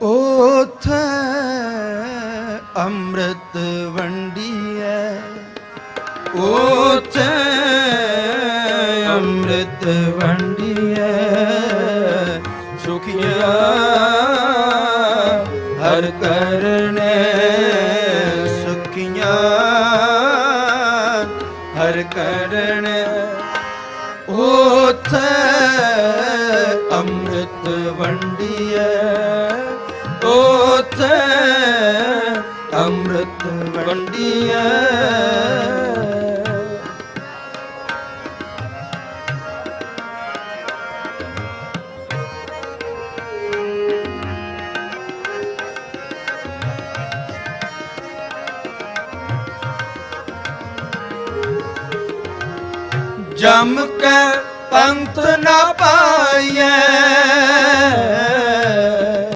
ਉਥੇ ਅੰਮ੍ਰਿਤ ਵੰਡੀਐ ਉਥੇ ਅੰਮ੍ਰਿਤ ਵੰਡੀਐ ਸੁਖਿਆ ਹਰ ਕਰਨੇ ਸੁਖੀਆਂ ਹਰ ਕਰਨੇ ਉਥੇ ਅੰਮ੍ਰਿਤ ਵੰਡੀਐ ਅੰਮ੍ਰਿਤ ਵੰਡੀਐ। ਜਮ ਕੇ ਪੰਥ ਨਾ ਪਾਈਐ